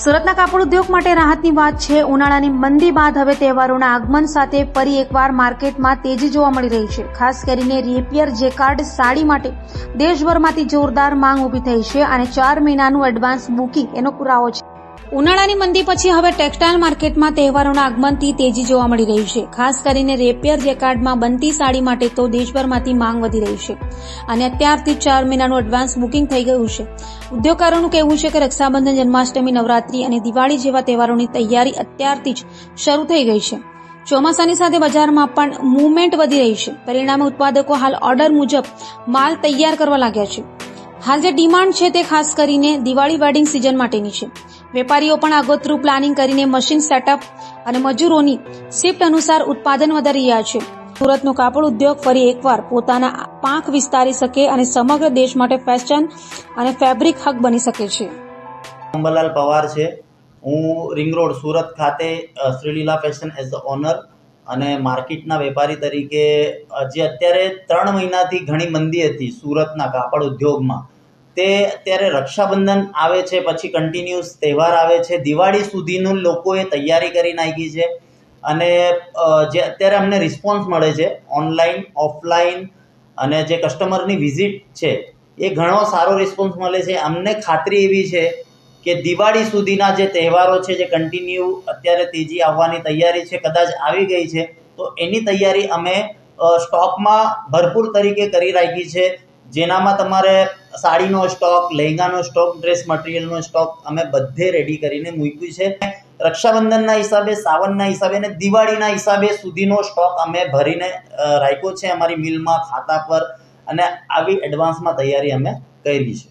સુરતના કાપડ ઉદ્યોગ માટે રાહતની વાત છે. ઉનાળાની મંદી બાદ હવે તહેવારોના આગમન સાથે ફરી એકવાર માર્કેટમાં તેજી જોવા મળી રહી છે. ખાસ કરીને રેપિયર જેકાર્ડ સાડી માટે દેશભરમાંથી જોરદાર માંગ ઊભી થઈ છે અને ચાર મહિનાનું એડવાન્સ બુકિંગ એનો પુરાવો છે. ઉનાળાની મંદી પછી હવે ટેક્સટાઇલ માર્કેટમાં તહેવારોના આગમનથી તેજી જોવા મળી રહી છે. ખાસ કરીને રેપિયર જેકાર્ડમાં બનતી સાડી માટે તો દેશભરમાંથી માંગ વધી રહી છે. અને અત્યારથી ચાર મહિનાનું એડવાન્સ બુકિંગ થઈ ગયું છે. ઉદ્યોગકારોનું કહેવું છે કે રક્ષાબંધન, જન્માષ્ટમી, નવરાત્રી અને દિવાળી જેવા તહેવારોની તૈયારી અત્યારથી જ શરૂ થઈ ગઈ છે. ચોમાસાની સાથે બજારમાં પણ મૂવમેન્ટ વધી રહી છે. પરિણામે ઉત્પાદકો હાલ ઓર્ડર મુજબ માલ તૈયાર કરવા લાગ્યા છે. હાલ જે ડિમાન્ડ છે તે ખાસ કરીને દિવાળી વેડિંગ સિઝન માટેની છે. વેપારીઓ પણ આગોતરું પ્લાનિંગ કરીને મશીન સેટઅપ અને મજૂરોની શિફ્ટ અનુસાર ઉત્પાદન વધારી રહ્યા છે. સુરતનો કાપડ ઉદ્યોગ ફરી એકવાર પોતાના પાંખ વિસ્તારી શકે અને સમગ્ર દેશ માટે ફેશન અને ફેબ્રિક હક બની શકે છે. અંબરલાલ પવાર છે. હું રિંગ રોડ સુરત ખાતે Sreeleela fashion as the owner અને માર્કેટના વેપારી તરીકે જે અત્યારે ત્રણ મહિનાથી ઘણી મંદી હતી સુરતના કાપડ ઉદ્યોગમાં. તે અત્યારે રક્ષાબંધન આવે છે, પછી કન્ટિન્યુઅસ તહેવાર આવે છે. દિવાળી સુધીનું લોકોએ તૈયારી કરી નાખી છે અને જે અત્યારે અમને રિસ્પોન્સ મળે છે ઓનલાઈન ઓફલાઈન અને જે કસ્ટમરની વિઝિટ છે, એ ઘણો સારો રિસ્પોન્સ મળે છે. અમને ખાતરી એવી છે કે દિવાળી સુધીના જે તહેવારો છે, જે કન્ટિન્યુ અત્યારે તેજી આવવાની તૈયારી છે, કદાચ આવી ગઈ છે, તો એની તૈયારી અમે સ્ટોકમાં ભરપૂર તરીકે કરી રાખી છે. જેનામાં તમારે સાડીનો સ્ટોક, લહેંગાનો સ્ટોક, ડ્રેસ મટીરિયલનો સ્ટોક અમે બધે રેડી કરીને મૂક્યું છે. રક્ષાબંધનના હિસાબે, સાવનના હિસાબે અને દિવાળીના હિસાબે સુધીનો સ્ટોક અમે ભરીને રાખ્યો છે અમારી મિલમાં, ખાતા પર અને આવી એડવાન્સમાં તૈયારી અમે કરી છે.